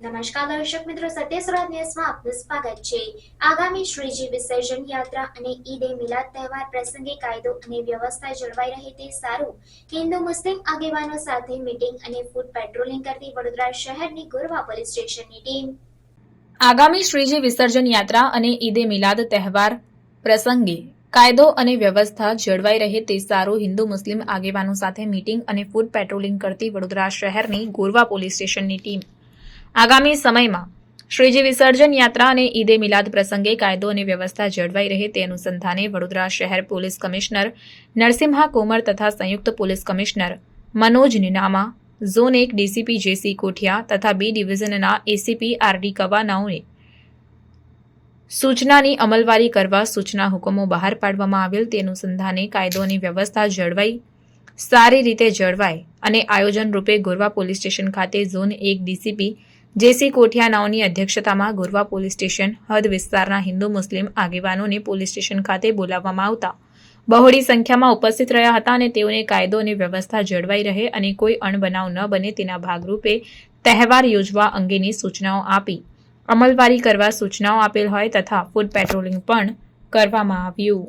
નમસ્કાર દર્શક મિત્રો સત્ય સુરત ન્યૂઝમાં આપનું સ્વાગત છે. આગામી શ્રીજી વિસર્જન યાત્રા અને ઈદ મિલાદ તહેવાર પ્રસંગે કાયદો અને વ્યવસ્થા જળવાઈ રહે તે સારું. હિન્દુ, મુસ્લિમ આગેવાનો સાથે મીટિંગ અને ફૂડ પેટ્રોલિંગ કરતી વડોદરા શહેરની ગુરવા પોલીસ સ્ટેશનની ટીમ. આગામી શ્રીજી વિસર્જન યાત્રા અને ઈદે મિલાદ તહેવાર પ્રસંગે કાયદો અને વ્યવસ્થા જળવાઈ રહે તે સારું હિન્દુ, મુસ્લિમ આગેવાનો સાથે મીટિંગ અને ફૂડ પેટ્રોલિંગ કરતી વડોદરા શહેરની ગોરવા પોલીસ સ્ટેશનની ટીમ. આગામી સમયમાં શ્રીજી વિસર્જન યાત્રા અને ઈદે મિલાદ પ્રસંગે કાયદો અને વ્યવસ્થા જળવાઈ રહે તે અનુસંધાને વડોદરા શહેર પોલીસ કમિશનર નરસિમ્હા કોમર તથા સંયુક્ત police commissioner Manoj Ninama, zone એક ડીસીપી જેસી કોઠિયા તથા બી ડિવિઝનના એસીપી આરડી કવાનાઓને સૂચનાની અમલવારી કરવા સૂચના હુકમો બહાર પાડવામાં આવેલ તે અનુસંધાને કાયદો અને વ્યવસ્થા જળવાઈ, સારી રીતે જળવાય અને આયોજન રૂપે ગોરવા પોલીસ સ્ટેશન ખાતે ઝોન એક ડીસીપી જેસી કોઠિયાનાઓની અધ્યક્ષતામાં ગોરવા પોલીસ સ્ટેશન, હદ વિસ્તારના હિન્દુ મુસ્લિમ આગેવાનોને પોલીસ સ્ટેશન ખાતે બોલાવવામાં આવતા. બહોળી સંખ્યામાં ઉપસ્થિત રહ્યા હતા અને તેઓને કાયદો અને વ્યવસ્થા જળવાઈ રહે અને કોઈ અણબનાવ ન બને તેના ભાગરૂપે તહેવાર યોજવા અંગેની સૂચનાઓ આપી. અમલવારી કરવા સૂચનાઓ આપેલ હોય તથા ફૂડ પેટ્રોલિંગ પણ કરવામાં આવ્યું.